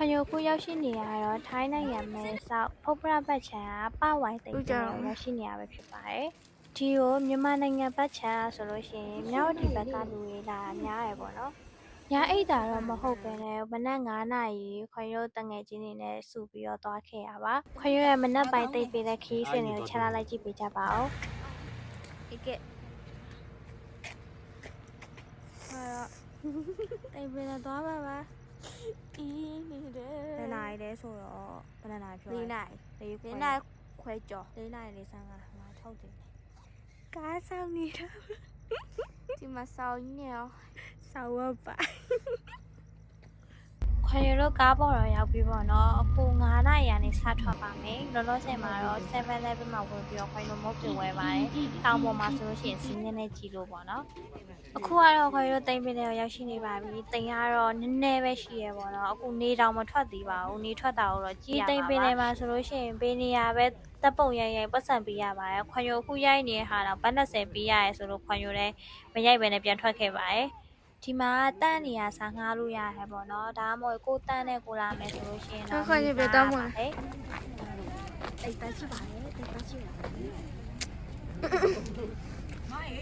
ခွန်ယိုခုရောက်ရှိနေရတော့ထိုင်းနိုင်ငံမဲဆောက်ဖုတ်ပရပတ်ချံကပဝိုင်တိတ်ကိုရောက်ရှိနေရပဲဖြစ်ပါတယ်။ဒီကိုမြန်မာနိုင်ငံပတ်ချံဆိုလို့ရှိရင်မြောက်ဒီဘက်ကလူတွေလာများရယ်ပေါ့နော်။ညာအိတ်တာတော့မဟုတ်ပဲနဲ့မနက်9နာရီခွန်ယိုတငယ်ချင်းတွေနဲ့စုပြီးတော့သွားခဲ့ရပါ။ခွန်ယိုရဲ့မနက်ပိုင်းတိတ်ပေးတဲ့ခီးစင်တွေကိုချလာလိုက်ကြည့်ပေးကြပါဦး။一个。ဟာတိတ်ပင်နဲ့သွားပါပါ အင်းနေတယ်ဘယ်နာရီလဲဆိုတော့ဘယ်နှစ်နာရီပြောလေးလဲနိုင်လေးခွဲလေးနိုင်ခွဲကြော်လေးနာရီလေးဆန်းကလာမှာ6တင်ကားဆောင်နေတာဒီမှာစောင်းနေအောင်ဆောက်ဝတ်ပါ ခွန်ရတို့ကားပေါ်တော့ရောက်ပြီပေါ့နော်အခု9နာရီရနေစထွက်ပါမယ်လောလောဆယ်မှာတော့7-11မှာဝင်ပြီးတော့ခွန်ရတို့မုတ်ပြဝဲပါတယ်တောင်ပေါ်မှာဆိုလို့ရှိရင်စီးနေနေကြည့်လို့ပေါ့နော်အခုကတော့ခွန်ရတို့တိမ်ပင်တွေရောက်ရှိနေပါပြီတိမ်ကတော့နည်းနည်းပဲရှိရပေါ့နော်အခုနေတောင်မထွက်သေးပါဘူးနေထွက်တာတော့ကြည့်တိမ်ပင်တွေမှာဆိုလို့ရှိရင်ဘေးနေရပဲတပ်ပုံရိုက်ရိုက်ပတ်စံပေးရပါတယ်ခွန်ရအခုရိုက်နေတဲ့ဟာတော့ဘတ်20ပေးရတယ်ဆိုလို့ခွန်ရလည်းမရိုက်ပဲနဲ့ပြန်ထွက်ခဲ့ပါတယ် ဒီမှာတန်းနေရစားငှားလို့ရတယ်ပေါ့နော်ဒါမှမဟုတ်ကိုတန်းနဲ့ကိုလာမယ်ဆိုလို့ရှိရင်တော့တိတ်တက်ရှိပါတယ်တိတ်တက်ရှိပါတယ်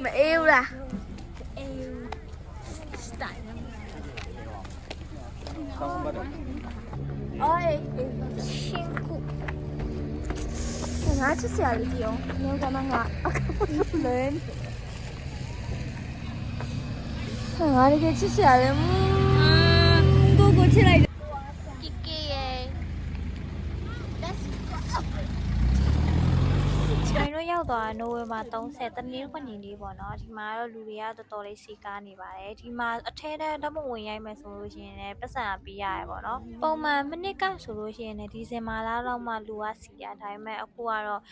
မအေးဘူးလားအေးစတိုင်အော်အေးရှင်ခုငါချစ်စရာလေးကြည့်အောင်ငါကမှငါလဲ ငါတကယ်ချစ်စရာလေးကိုကိုချစ်လိုက်ကီကီရဲ့ကျွန်တော်ရောက်သွားနိုဝင်ဘာ30တနင်္ဂနွေနေ့လေးပေါ့နော်ဒီမှာတော့လူတွေကတော်တော်လေးစီကားနေပါတယ်ဒီမှာအထဲထဲဓာတ်ပုံဝင်ရိုက်မယ်ဆိုလို့ရှိရင်လည်းပတ်စံပေးရတယ်ပေါ့နော်ပုံမှန်မိနစ်ကဆိုလို့ရှိရင်လည်းဒီဇင်ဘာလလောက်မှလူကစီရဒါပေမဲ့အခုကတော့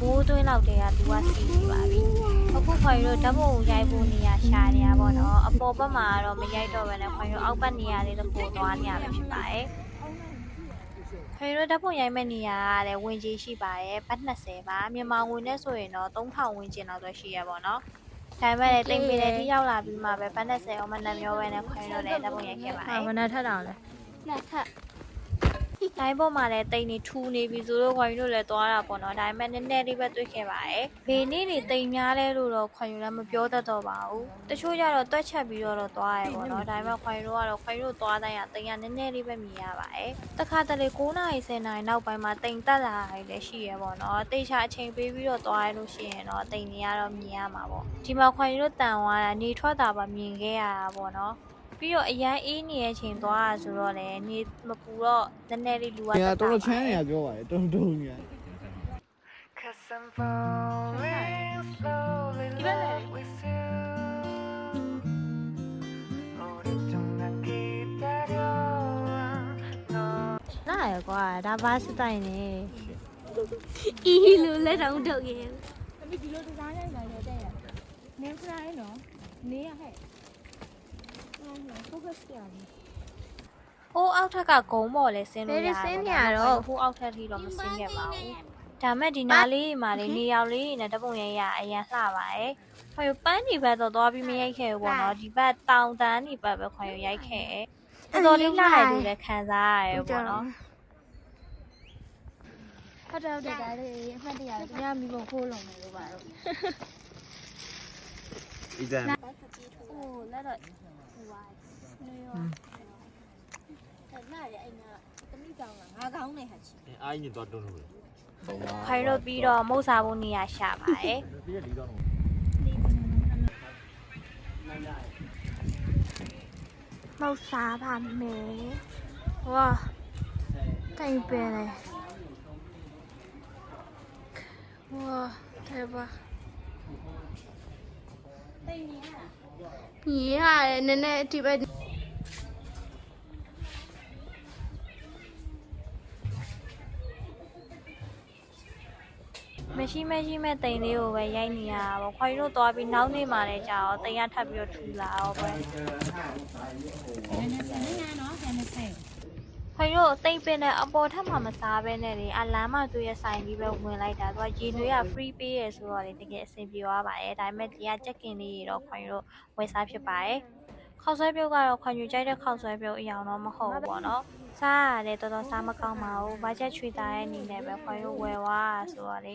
မိုးသွင်းလောက်တည်းကလူကစီနေပါပြီ အခုခွန်ရိုးဓာတ်ပုံရိုက်ဖို့နေရာရှာနေရပေါ့နော်အပေါ်ဘက်မှာကတော့မရိုက်တော့ဘဲနဲ့ခွန်ရိုးအောက်ဘက်နေရာလေးတစ်ခုသွားနေရပဲဖြစ်ပါတယ်ဖေရိုဓာတ်ပုံရိုက်မဲ့နေရာကလည်းဝင်ကြီးရှိပါတယ်ဘတ်20ပါမြန်မာငွေနဲ့ဆိုရင်တော့3000ဝန်းကျင်လောက်တော့ရှိရပါတော့ဒါပေမဲ့လည်းတိမ်ပင်လည်းတိရောက်လာပြီးမှပဲဘတ်20အောင်မနှံမျိုးပဲနဲ့ခွင်လို့လည်းဓာတ်ပုံရိုက်ခဲ့ပါတယ်မနာထက်တာလဲနာထက် တိုင်းပေါ်မှာလည်းတိမ်နေထူနေပြီဆိုတော့ခွင်လို့လည်းသွားတာပေါ့နော်ဒါပေမဲ့နည်းနည်းလေးပဲတွေ့ခဲ့ပါတယ်ဘေးနေ့တွေတိမ်များလဲလို့တော့ခွင်လို့လည်းမပြောတတ်တော့ပါဘူးတချို့ကျတော့တွက်ချက်ပြီးတော့သွားရဲပေါ့နော်ဒါပေမဲ့ခွင်လို့ကတော့ခွင်လို့သွားတိုင်းကတိမ်ကနည်းနည်းလေးပဲမြင်ရပါတယ်တခါတလေ9နာရီ10နာရီနောက်ပိုင်းမှာတိမ်တက်လာတာလည်းရှိရပေါ့နော်တိတ်ချအချိန်ပေးပြီးတော့သွားရလို့ရှိရင်တော့တိမ်တွေကတော့မြင်ရမှာပေါ့ဒီမှာခွင်လို့တန်သွားတာနေထွက်တာပါမြင်ခဲ့ရတာပေါ့နော် ပြီးတော့အရန်အေးနေတဲ့အချိန်သွားတာဆိုတော့လည်းနေမပူတော့နည်းနည်းလေးလူက ။ညာတော်တော်ချမ်းနေရပြောပါတယ်တုံတုံညာ Cause I'm falling slowly love with you. 오랫동안 기다려와 너 လာရကွာဒါဘာစတိုင်နေ အီလိုလက်တောင်ထုတ်ရဲ သမီးဒီလိုဒီဇိုင်းလိုက်လာရတဲ့ရနင်းဖရိုင်းနော်နေရဟဲ့ ဟုတ်ကဲ့ပြရတယ်ဟိုးအောက်ထက်ကဂုံးပေါ်လဲဆင်းလို့ရတယ်ဟိုးအောက်ထက်ထိတော့မဆင်းခဲ့ပါဘူးဒါမဲ့ဒီနားလေးမှာလေနေရောက်လေးနဲ့တပုံရရအရန်လှပါတယ်ခွေပန်းဒီဘက်တော့သွားပြီးမရိုက်ခဲ့ဘူးပေါ့နော်ဒီဘက်တောင်တန်းဒီဘက်ပဲခွေရိုက်ခဲ့တော်တော်လေးလှရတယ်လို့လည်းခံစားရတယ်ပေါ့နော်ဟုတ်တယ်ဟုတ်တယ်ဒါလေးအမှတ်တရညမိဖို့ခိုးလုံးမယ်လို့ပါတော့။ဤတန်ဟိုလက်တော့ဟိုပါ နေရောအဲ့နားရအဲ့နာသမီးကောင်းလားငါကောင်းနေဟာချီအားကြီးတော့တွန်းလို့ခွေလို့ပြီးတော့မုတ်စားဖို့နေရာရှာပါတယ်ပြီးရလီတော့မောက်စားပါမယ်ဝါတိုင်ပင်လေဝါထဲပါညီရတယ်နည်းနည်းဒီဘက် မရှိမရှိမဲ့တိမ်လေးကိုပဲရိုက်နေရတာပေါ့ခွာရီတို့သွားပြီးနောက်နေ့မှလည်းကြာတော့တိမ်ရထပ်ပြီးတော့ထူလာတော့ပဲနည်းနည်းစနေရနော်ဆယ်နှစ်ဆယ်ခွာရီတို့တိမ်ပင်နဲ့အပေါ်ထပ်မှမစားဘဲနဲ့လေအလမ်းမှသူရဲ့ဆိုင်ပြီးပဲဝင်လိုက်တာသူကရေနွေးက free ပေးရဆိုတော့လေတကယ်အဆင်ပြေသွားပါတယ်ဒါပေမဲ့ဒီကချက်ကင်လေးတွေတော့ခွာရီတို့ဝယ်စားဖြစ်ပါတယ် ခောက်ဆွဲပြုတ်ကတော့ခွန်ယူကြိုက်တဲ့ခောက်ဆွဲပြုတ်အရောင်တော့မဟုတ်ဘူးပေါ့နော်စားရတယ်တော်တော်စားမကောင်းပါဘူးဘာချက်ချွေသားရဲ့အနေနဲ့ပဲခွန်တို့ဝယ်သွားဆိုတော့လေ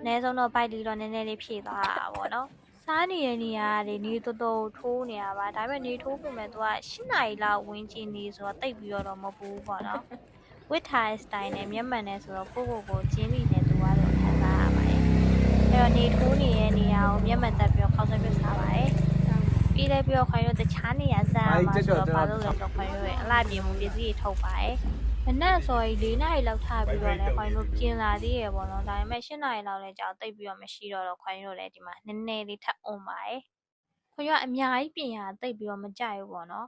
အနည်းဆုံးတော့ဘိုက်လီတော့နည်းနည်းလေးဖြည့်သွားတာပေါ့နော်စားနေတဲ့နေရာကနေနေတော်တော်ထိုးနေရပါဒါပေမဲ့နေထိုးပုံမဲ့သူက၈နာရီလောက်ဝင်းကျင်နေဆိုတော့တိတ်ပြီးတော့မပူဘူးပေါ့နော်ဝစ်ထိုင်စတိုင်နဲ့မျက်မှန်နဲ့ဆိုတော့ကိုကိုကိုကျင်းပြီးနေသူကတော့ခံစားရပါတယ်အဲ့တော့နေထိုးနေတဲ့နေရာကိုမျက်မှန်တက်ပြီးတော့ခေါင်းဆွဲပြစားပါတယ် ပြီးလဲပြီးတော့ခွန်ရိုးတခြားနေရာစားရမှာဆိုတော့ဘာလို့လဲဆိုတော့ခွန်ရိုးရဲ့အလှပြင်မှုပစ္စည်းတွေထုတ်ပါတယ်မနက်စော်ကြီး၄နာရီလောက်ထားပြီးတော့လဲခွန်ရိုးပြင်လာသေးရပေါ့နော်ဒါပေမဲ့၈နာရီလောက်လဲကြာတိတ်ပြီးတော့မရှိတော့တော့ခွန်ရိုးလည်းဒီမှာနည်းနည်းလေးထပ်အုံပါတယ်ခွန်ရိုးကအများကြီးပြင်ရတိတ်ပြီးတော့မကြိုက်ဘူးပေါ့နော်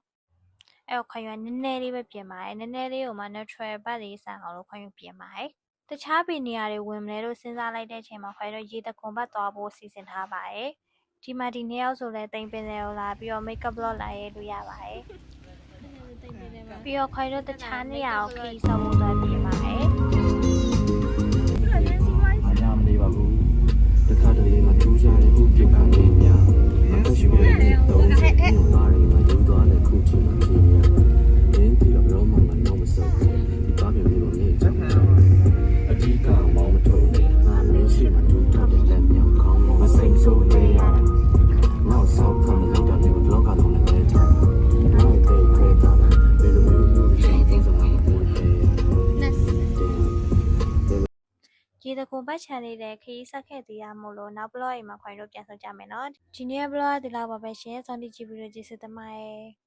အဲ့တော့ခွန်ရိုးကနည်းနည်းလေးပဲပြင်ပါတယ်နည်းနည်းလေးကိုမှ natural ဘတ်လေးဆန်အောင်လို့ခွန်ရိုးပြင်ပါတယ်တခြားပင်နေရာတွေဝင်မလဲလို့စဉ်းစားလိုက်တဲ့အချိန်မှာခွန်ရိုးရေတခွန်ဘတ်သွားဖို့စီစဉ်ထားပါတယ် ဒီမှာဒီနေ့ရောက်ဆိုလဲတိမ်ပင်တယ်လာပြီးတော့ makeup block လာရေးလို့ရပါတယ်တိတ်နေတယ်မှာပြီးတော့ခွိုင်းတို့တခြားနေရာကိုခီးဆောင်ဖို့သွားပြင်ပါ ဒီတကူပတ်ချန်လေးလည်းခီးဆက်ခဲ့သေးရမို့လို့နောက် blog အိမ်မှာခွိုင်းတို့ပြန်ဆောင်ကြမယ်နော်ဒီနေ့ blog ကဒီလောက်ပါပဲရှင်စောင့်ကြည့်ကြည့်ပြီးတော့ကျေးဇူးတင်ပါတယ်